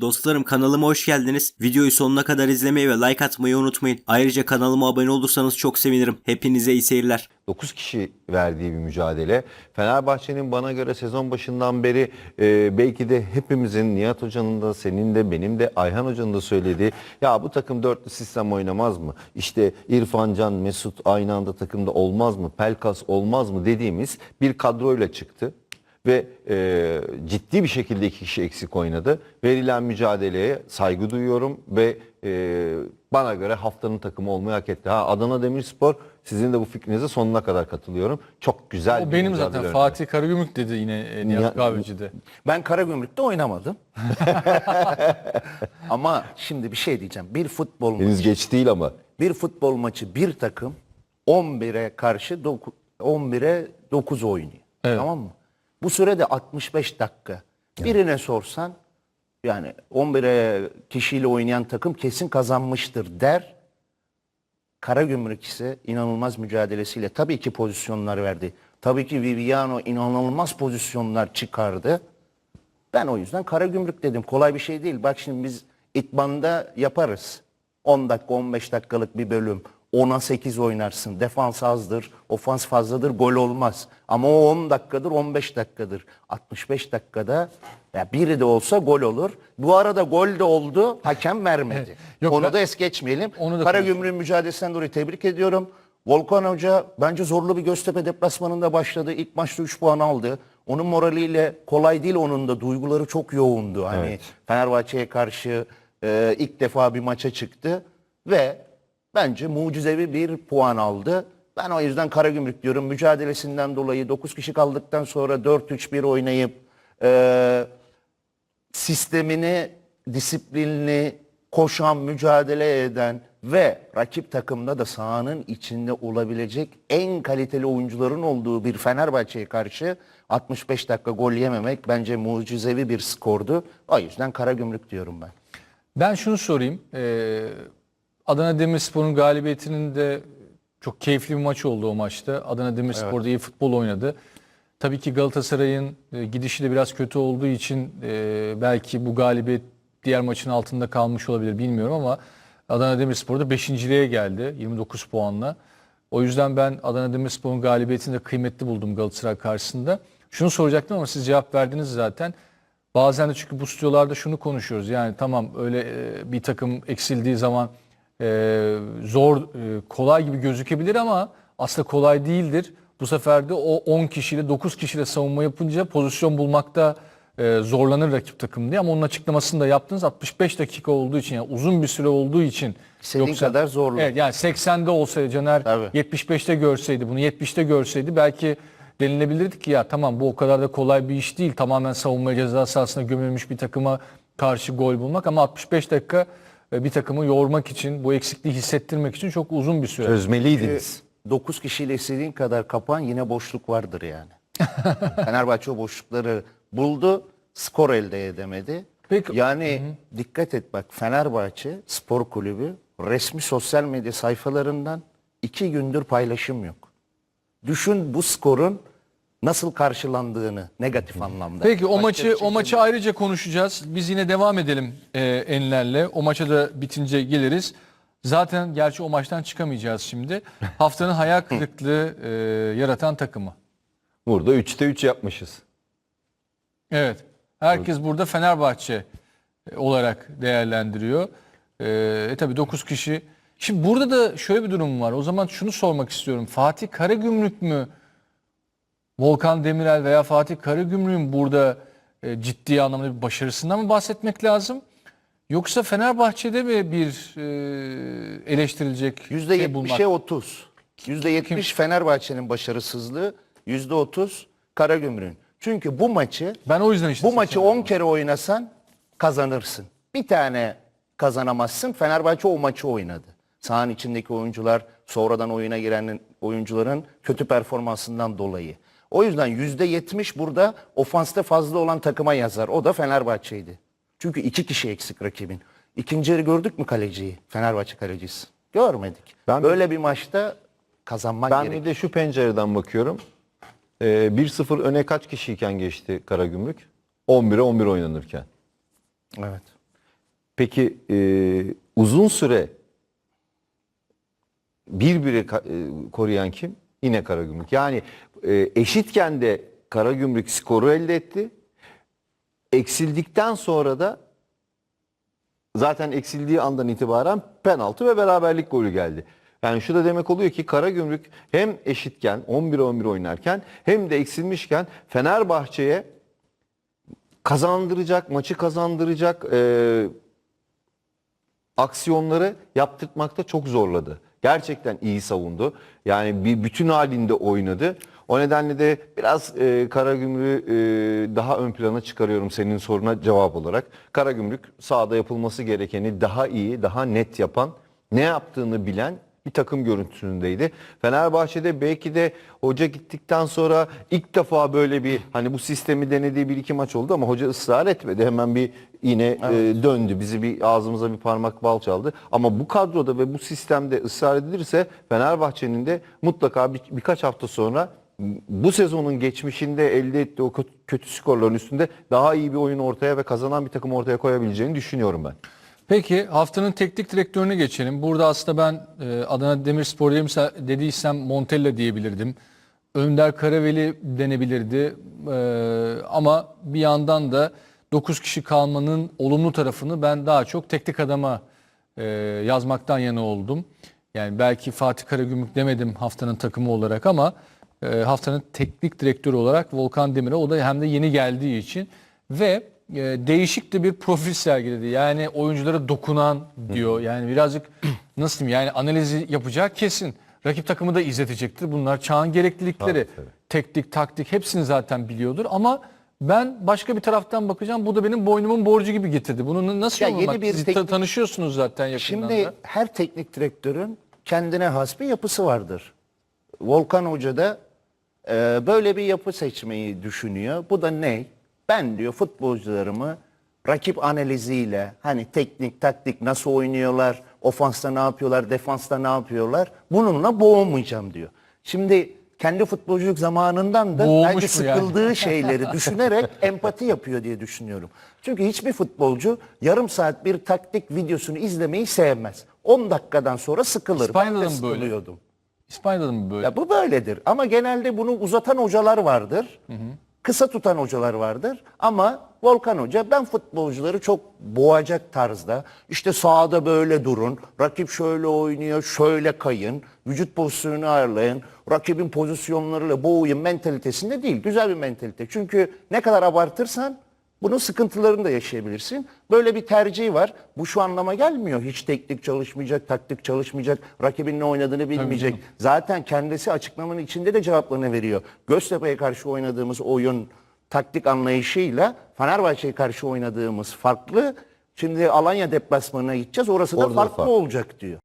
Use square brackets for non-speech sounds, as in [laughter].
Dostlarım kanalıma hoş geldiniz. Videoyu sonuna kadar izlemeyi ve like atmayı unutmayın. Ayrıca kanalıma abone olursanız çok sevinirim. Hepinize iyi seyirler. 9 kişi verdiği bir mücadele. Fenerbahçe'nin bana göre sezon başından beri e, belki de hepimizin Nihat Hoca'nın da senin de benim de Ayhan Hoca'nın da söylediği ya bu takım dörtlü sistem oynamaz mı? İşte İrfan Can, Mesut aynı anda takımda olmaz mı? Pelkas olmaz mı dediğimiz bir kadroyla çıktı ve e, ciddi bir şekilde iki kişi eksik oynadı. Verilen mücadeleye saygı duyuyorum ve e, bana göre haftanın takımı olmayı hak etti. Ha, Adana Demirspor sizin de bu fikrinize sonuna kadar katılıyorum. Çok güzel O bir benim zaten oynadı. Fatih Karagümrük dedi yine e, Nihat Kahveci'de. Ben Karagümrük'te oynamadım. [laughs] [laughs] ama şimdi bir şey diyeceğim. Bir futbol maçı, Henüz geç değil ama. bir futbol maçı bir takım 11'e karşı doku- 11'e 9 oynuyor. Evet. Tamam mı? Bu sürede 65 dakika. Birine sorsan yani 11'e kişiyle oynayan takım kesin kazanmıştır der. Karagümrük ise inanılmaz mücadelesiyle tabii ki pozisyonlar verdi. Tabii ki Viviano inanılmaz pozisyonlar çıkardı. Ben o yüzden Karagümrük dedim. Kolay bir şey değil. Bak şimdi biz itmanda yaparız. 10 dakika 15 dakikalık bir bölüm. 10'a 8 oynarsın. Defans azdır, ofans fazladır, gol olmaz. Ama o 10 dakikadır, 15 dakikadır. 65 dakikada ya biri de olsa gol olur. Bu arada gol de oldu, hakem vermedi. Yok, Onu ben- da es geçmeyelim. Onu da Karagümrük'ün mücadelesinden dolayı tebrik ediyorum. Volkan Hoca bence zorlu bir Göztepe deplasmanında başladı. İlk maçta 3 puan aldı. Onun moraliyle kolay değil onun da duyguları çok yoğundu. Hani. Fenerbahçe'ye karşı e, ilk defa bir maça çıktı ve bence mucizevi bir puan aldı. Ben o yüzden Karagümrük diyorum. Mücadelesinden dolayı 9 kişi kaldıktan sonra 4-3-1 oynayıp e, sistemini, disiplinini koşan, mücadele eden ve rakip takımda da sahanın içinde olabilecek en kaliteli oyuncuların olduğu bir Fenerbahçe'ye karşı 65 dakika gol yememek bence mucizevi bir skordu. O yüzden Karagümrük diyorum ben. Ben şunu sorayım. Ee, Adana Demirspor'un galibiyetinin de çok keyifli bir maç oldu o maçta. Adana Demirspor da iyi futbol oynadı. Tabii ki Galatasaray'ın e, gidişi de biraz kötü olduğu için e, belki bu galibiyet diğer maçın altında kalmış olabilir bilmiyorum ama Adana Demirspor da 5.liğe geldi 29 puanla. O yüzden ben Adana Demirspor'un galibiyetini de kıymetli buldum Galatasaray karşısında. Şunu soracaktım ama siz cevap verdiniz zaten. Bazen de çünkü bu stüdyolarda şunu konuşuyoruz. Yani tamam öyle e, bir takım eksildiği zaman e, zor, e, kolay gibi gözükebilir ama aslında kolay değildir. Bu sefer de o 10 kişiyle 9 kişiyle savunma yapınca pozisyon bulmakta e, zorlanır rakip takım diye. Ama onun açıklamasını da yaptınız. 65 dakika olduğu için yani uzun bir süre olduğu için. İstediğin kadar zorlu. Evet yani 80'de olsaydı Caner Tabii. 75'te görseydi bunu 70'te görseydi belki denilebilirdi ki ya tamam bu o kadar da kolay bir iş değil. Tamamen savunma ceza sahasına gömülmüş bir takıma karşı gol bulmak ama 65 dakika bir takımı yormak için bu eksikliği hissettirmek için çok uzun bir süre. Çözmeliydiniz. 9 kişiyle istediğin kadar kapan yine boşluk vardır yani. [laughs] Fenerbahçe o boşlukları buldu, skor elde edemedi. Peki- Yani dikkat et bak Fenerbahçe Spor Kulübü resmi sosyal medya sayfalarından iki gündür paylaşım yok. Düşün bu skorun nasıl karşılandığını negatif anlamda. Peki o Başka maçı şey o maçı ayrıca konuşacağız. Biz yine devam edelim e, Enler'le. O maça da bitince geliriz. Zaten gerçi o maçtan çıkamayacağız şimdi. Haftanın hayal [laughs] kırıklığı e, yaratan takımı. Burada 3'te 3 yapmışız. Evet. Herkes burada Fenerbahçe e, olarak değerlendiriyor. E, e tabi 9 kişi. Şimdi burada da şöyle bir durum var. O zaman şunu sormak istiyorum. Fatih Karagümrük mü Volkan Demirel veya Fatih Karagümrük'ün burada e, ciddi anlamda bir başarısından mı bahsetmek lazım? Yoksa Fenerbahçe'de mi bir e, eleştirilecek Yüzde şey bulmak? %70'e 30. Yüzde 70 Fenerbahçe'nin başarısızlığı, yüzde 30 Karagümrük'ün. Çünkü bu maçı Ben o yüzden işte bu maçı seçemedim. 10 kere oynasan kazanırsın. Bir tane kazanamazsın. Fenerbahçe o maçı oynadı. Sahanın içindeki oyuncular, sonradan oyuna giren oyuncuların kötü performansından dolayı. O yüzden yüzde 70 burada ofansta fazla olan takıma yazar. O da Fenerbahçe'ydi. Çünkü iki kişi eksik rakibin. İkinci yarı gördük mü kaleciyi? Fenerbahçe kalecisi. Görmedik. Ben- Böyle bir maçta kazanman Ben gerek. bir de şu pencereden bakıyorum. Ee, 1-0 öne kaç kişiyken geçti Karagümrük? 11'e 11 oynanırken. Evet. Peki e, uzun süre bir bire e, koruyan kim? Yine Karagümrük. Yani e, eşitken de Karagümrük skoru elde etti. Eksildikten sonra da zaten eksildiği andan itibaren penaltı ve beraberlik golü geldi. Yani şu da demek oluyor ki Karagümrük hem eşitken 11-11 oynarken hem de eksilmişken Fenerbahçe'ye kazandıracak, maçı kazandıracak e, aksiyonları yaptırtmakta çok zorladı. Gerçekten iyi savundu. Yani bir bütün halinde oynadı. O nedenle de biraz e, Karagümrük'ü e, daha ön plana çıkarıyorum senin soruna cevap olarak. Karagümrük sahada yapılması gerekeni daha iyi, daha net yapan, ne yaptığını bilen bir takım görüntüsündeydi. Fenerbahçe'de belki de hoca gittikten sonra ilk defa böyle bir hani bu sistemi denediği bir iki maç oldu ama hoca ısrar etmedi. Hemen bir yine e, döndü. Bizi bir ağzımıza bir parmak bal çaldı. Ama bu kadroda ve bu sistemde ısrar edilirse Fenerbahçe'nin de mutlaka bir, birkaç hafta sonra bu sezonun geçmişinde elde ettiği o kötü, kötü skorların üstünde daha iyi bir oyun ortaya ve kazanan bir takım ortaya koyabileceğini düşünüyorum ben. Peki haftanın teknik direktörüne geçelim. Burada aslında ben e, Adana Demirspor dediyse- dediysem Montella diyebilirdim. Önder Karaveli denebilirdi. E, ama bir yandan da 9 kişi kalmanın olumlu tarafını ben daha çok teknik adama e, yazmaktan yana oldum. Yani belki Fatih Karagümrük demedim haftanın takımı olarak ama haftanın teknik direktörü olarak Volkan Demir'e o da hem de yeni geldiği için ve e, değişik de bir profil sergiledi. Yani oyunculara dokunan diyor. Yani birazcık [clears throat] nasıl diyeyim yani analizi yapacağı kesin. Rakip takımı da izletecektir. Bunlar çağın gereklilikleri. Teknik, taktik hepsini zaten biliyordur ama ben başka bir taraftan bakacağım. Bu da benim boynumun borcu gibi getirdi. Bunu nasıl Ya yeni bir Siz teknik- tanışıyorsunuz zaten yakından Şimdi da. her teknik direktörün kendine has bir yapısı vardır. Volkan Hoca da e, böyle bir yapı seçmeyi düşünüyor. Bu da ne? Ben diyor futbolcularımı rakip analiziyle hani teknik taktik nasıl oynuyorlar, ofansta ne yapıyorlar, defansta ne yapıyorlar bununla boğulmayacağım diyor. Şimdi kendi futbolculuk zamanından da Boğulmuş belki mu yani? sıkıldığı şeyleri düşünerek [laughs] empati yapıyor diye düşünüyorum. Çünkü hiçbir futbolcu yarım saat bir taktik videosunu izlemeyi sevmez. 10 dakikadan sonra sıkılır. İspanya'da mı böyle? İspanya'da da mı böyle? Ya bu böyledir. Ama genelde bunu uzatan hocalar vardır. Kısa tutan hocalar vardır. Ama Volkan Hoca ben futbolcuları çok boğacak tarzda işte sahada böyle durun, rakip şöyle oynuyor, şöyle kayın, vücut pozisyonunu ayarlayın, rakibin pozisyonlarıyla boğuyun mentalitesinde değil. Güzel bir mentalite. Çünkü ne kadar abartırsan bunun sıkıntılarını da yaşayabilirsin. Böyle bir tercihi var. Bu şu anlama gelmiyor. Hiç teknik çalışmayacak, taktik çalışmayacak, rakibin ne oynadığını bilmeyecek. Zaten kendisi açıklamanın içinde de cevaplarını veriyor. Göztepe'ye karşı oynadığımız oyun taktik anlayışıyla Fenerbahçe'ye karşı oynadığımız farklı. Şimdi Alanya deplasmanına gideceğiz. Orası da Orada da farklı farklı. olacak diyor.